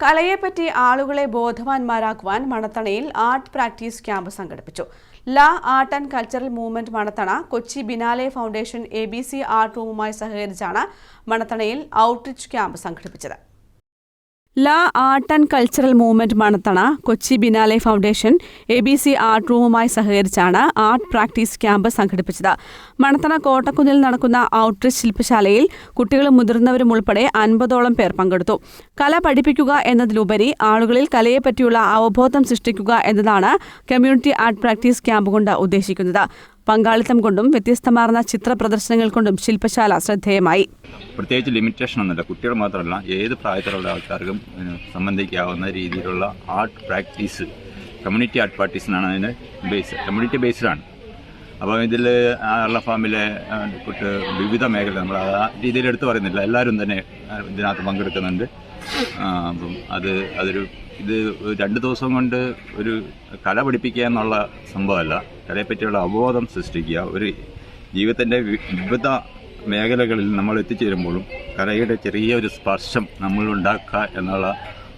കലയെപ്പറ്റി ആളുകളെ ബോധവാന്മാരാക്കുവാൻ മണത്തണയിൽ ആർട്ട് പ്രാക്ടീസ് ക്യാമ്പ് സംഘടിപ്പിച്ചു. La art and cultural movement Manathana Kochi biennale foundation A B C art റൂമുമായി സഹകരിച്ചാണ് മണത്തണയിൽ ഔട്ട്റിച്ച് ക്യാമ്പ് സംഘടിപ്പിച്ചത്. La art and cultural movement Manathana Kochi biennale foundation A B C art റൂമുമായി സഹകരിച്ചാണ് art practice camp സംഘടിപ്പിച്ചത്. മണത്തണ കോട്ടക്കുന്നിൽ നടക്കുന്ന outreach ശില്പശാലയിൽ കുട്ടികളും മുതിർന്നവരും ഉൾപ്പെടെ അൻപതോളം പേർ പങ്കെടുത്തു. കല പഠിപ്പിക്കുക എന്നതിലുപരി ആളുകളിൽ കലയെപ്പറ്റിയുള്ള അവബോധം സൃഷ്ടിക്കുക എന്നതാണ് കമ്മ്യൂണിറ്റി ആർട്ട് പ്രാക്ടീസ് ക്യാമ്പ് കൊണ്ട് ഉദ്ദേശിക്കുന്നത്. പങ്കാളിത്തം കൊണ്ടും വ്യത്യസ്തമാർന്ന ചിത്ര പ്രദർശനങ്ങൾ കൊണ്ടും ശില്പശാല ശ്രദ്ധേയമായി. പ്രത്യേകിച്ച് ലിമിറ്റേഷൻ ഒന്നുമില്ല. കുട്ടികൾ മാത്രമല്ല ഏത് പ്രായത്തിലുള്ള ആൾക്കാർക്കും സംബന്ധിക്കാവുന്ന രീതിയിലുള്ള ആർട്ട് പ്രാക്ടീസ് കമ്മ്യൂണിറ്റി ആർട്ട് പ്രാക്ടീസിനാണ് അതിന്റെ ബേസ് കമ്മ്യൂണിറ്റി ബേസ്ഡാണ് അപ്പോൾ ഇതിൽ ഉള്ള ഫാമിലെ കുട്ട് വിവിധ മേഖല നമ്മൾ ആ രീതിയിൽ എടുത്തു പറയുന്നില്ല. എല്ലാവരും തന്നെ ഇതിനകത്ത് പങ്കെടുക്കുന്നുണ്ട്. അപ്പം അത് അതൊരു ഇത് രണ്ട് ദിവസം കൊണ്ട് ഒരു കല പഠിപ്പിക്കുക എന്നുള്ള സംഭവമല്ല. കലയെപ്പറ്റിയുള്ള അവബോധം സൃഷ്ടിക്കുക. ഒരു ജീവിതത്തിന്റെ വിവിധ മേഖലകളിൽ നമ്മൾ എത്തിച്ചേരുമ്പോഴും കലയുടെ ചെറിയൊരു സ്പർശം നമ്മളുണ്ടാക്കുക എന്നുള്ള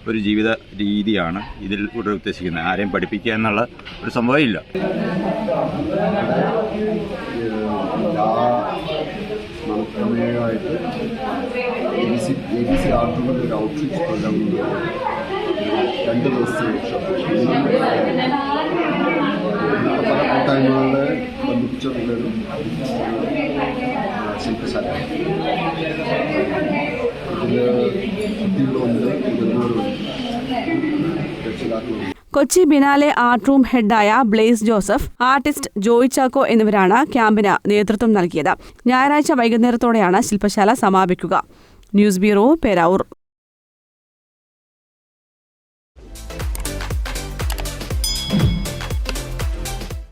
ഒരു ജീവിത രീതിയാണ് ഇതിൽ കൂടെ ഉദ്ദേശിക്കുന്നത്. ആരെയും പഠിപ്പിക്കുക എന്നുള്ള ഒരു സംഭവമില്ല മണക്കമയായിട്ട് A B C A B C ആർട്ടുള്ള ഒരു ഔട്ട്റിച്ച് പ്രോഗ്രാം രണ്ട് ദിവസത്തെ വർക്ക്ഷോപ്പ് പല കൂട്ടായ്മകളെ ബന്ധിപ്പിച്ചിട്ടുള്ളൊരു ശില്പശാല ഇതിൽ കുട്ടികളുണ്ട് Kochi biennale art room ഹെഡായ Blaise Joseph artist Joy Chacko എന്നിവരാണ് ക്യാമ്പിന് നേതൃത്വം നൽകിയത്. ഞായറാഴ്ച വൈകുന്നേരത്തോടെയാണ് ശില്പശാല സമാപിക്കുക. News bureau Peravoor.